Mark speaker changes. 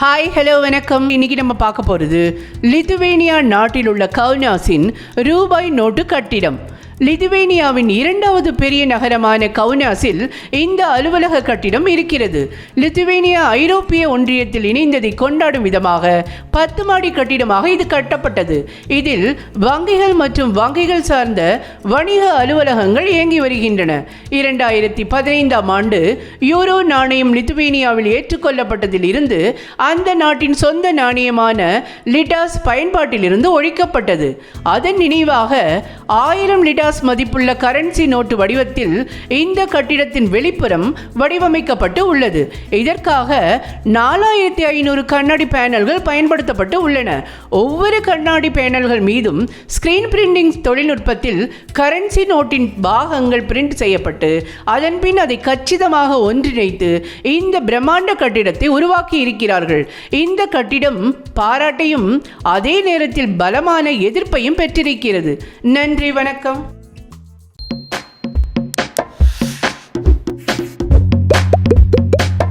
Speaker 1: Hi hello வணக்கம். இன்னைக்கு நம்ம பார்க்க போகிறது லிதுவேனியா நாட்டில் உள்ள கவுனாஸின் ரூபாய் நோட்டு கட்டிடம். லிதுவேனியாவின் இரண்டாவது பெரிய நகரமான கவுனாஸில் இந்த அலுவலக கட்டிடம் இருக்கிறது. லிதுவேனியா ஐரோப்பிய ஒன்றியத்தில் இணைந்ததை கொண்டாடும் விதமாக பத்து மாடி கட்டிடமாக இது கட்டப்பட்டது. இதில் வங்கிகள் மற்றும் வங்கிகள் சார்ந்த வணிக அலுவலகங்கள் இயங்கி வருகின்றன. இரண்டாயிரத்தி பதினைந்தாம் ஆண்டு யூரோ நாணயம் லித்துவேனியாவில் ஏற்றுக்கொள்ளப்பட்டதில் இருந்து அந்த நாட்டின் சொந்த நாணயமான லிட்டாஸ் பயன்பாட்டிலிருந்து ஒழிக்கப்பட்டது. அதன் நினைவாக ஆயிரம் லிட்டாஸ் மதிப்புள்ள கரன்சி நோட்டு வடிவத்தில் இந்த கட்டிடத்தின் வெளிப்புறம் வடிவமைக்கப்பட்டு உள்ளது. இதற்காக நாலாயிரத்தி ஐநூறு கண்ணாடி பேனல்கள் பயன்படுத்தப்பட்டு உள்ளன. ஒவ்வொரு கண்ணாடி பேனல்கள் மீதும் ஸ்கிரீன் பிரிண்டிங் தொழில்நுட்பத்தில் கரன்சி நோட்டின் பாகங்கள் பிரிண்ட் செய்யப்பட்டு அதன் பின் அதை கச்சிதமாக ஒன்றிணைத்து இந்த பிரம்மாண்ட கட்டிடத்தை உருவாக்கி இருக்கிறார்கள். இந்த கட்டிடம் பாராட்டையும் அதே நேரத்தில் பலமான எதிர்ப்பையும் பெற்றிருக்கிறது. நன்றி வணக்கம்.